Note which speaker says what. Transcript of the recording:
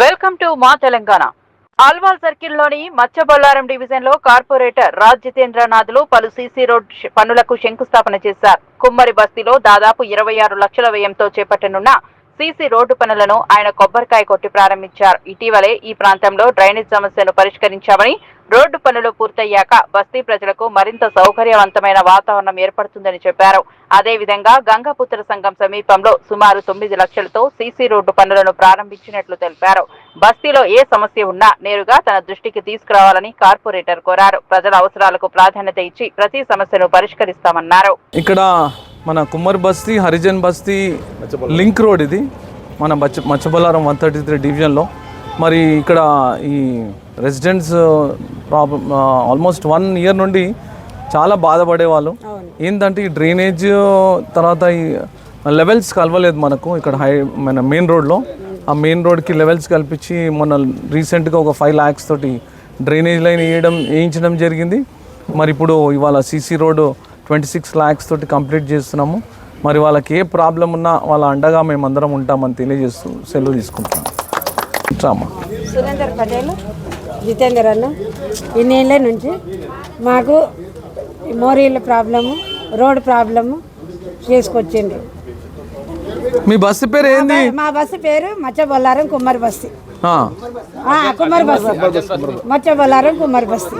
Speaker 1: Welcome to మా తెలంగాణ. ఆల్వాల్ సర్కిల్లోని మత్స్యబొల్లారం డివిజన్లో corporator Raj జితేంద్రనాథ్లు పలు సీసీ రోడ్ పనులకు శంకుస్థాపన చేశారు. కుమ్మరి బస్తీలో దాదాపు ఇరవై ఆరు లక్షల వ్యయంతో చేపట్టనున్న సీసీ రోడ్డు పనులను ఆయన కొబ్బరికాయ కొట్టి ప్రారంభించారు. ఇటీవలే ఈ ప్రాంతంలో డ్రైనేజ్ సమస్యను పరిష్కరించామని రోడ్డు పనులు పూర్తయ్యాక బస్తీ ప్రజలకు మరింత సౌకర్యవంతమైన వాతావరణం ఏర్పడుతుందని చెప్పారు. అదేవిధంగా గంగాపుత్ర సంఘం సమీపంలో సుమారు తొమ్మిది లక్షలతో సీసీ రోడ్డు పనులను ప్రారంభించినట్లు తెలిపారు. బస్తీలో ఏ సమస్య ఉన్నా నేరుగా తన దృష్టికి తీసుకురావాలని కార్పొరేటర్ కోరారు. ప్రజల అవసరాలకు ప్రాధాన్యత ఇచ్చి ప్రతి సమస్యను పరిష్కరిస్తామన్నారు.
Speaker 2: ఇక్కడ మన కుమ్మర్ బస్తీ హరిజన్ బస్తీ లింక్ రోడ్ ఇది. మన మచ్చ మచ్చబొల్లారం వన్ థర్టీ త్రీ డివిజన్లో. మరి ఇక్కడ ఈ residents problem almost one year నుండి చాలా బాధపడేవాళ్ళు. ఏంటంటే ఈ డ్రైనేజ్ తర్వాత ఈ లెవెల్స్ కలవలేదు మనకు ఇక్కడ హై మన మెయిన్ రోడ్లో. ఆ మెయిన్ రోడ్కి లెవెల్స్ కల్పించి మొన్న రీసెంట్గా ఒక ఫైవ్ ల్యాక్స్ తోటి డ్రైనేజ్ లైన్ వేయడం వేయించడం జరిగింది. మరి ఇప్పుడు ఇవాళ CC road twenty six lakhs తోటి కంప్లీట్ చేస్తున్నాము. మరి వాళ్ళకి ఏ ప్రాబ్లం ఉన్నా వాళ్ళ అండగా మేమందరం ఉంటామని తెలియజేస్తూ సెలవు తీసుకుంటాం రామా
Speaker 3: సురేందర్ పటేల్ జితేందర్ అన్న ఇన్నేళ్ళ నుంచి మాకు మోరీల ప్రాబ్లము రోడ్ ప్రాబ్లము చేసుకొచ్చిండ్రు.
Speaker 2: మీ బస్సు పేరు ఏంది?
Speaker 3: మా బస్సు పేరు మచ్చబొల్లారం కుమ్మరి బస్తీ. కుమ్మరి బస్తీ. మచ్చబొల్లారం కుమ్మరి బస్తీ.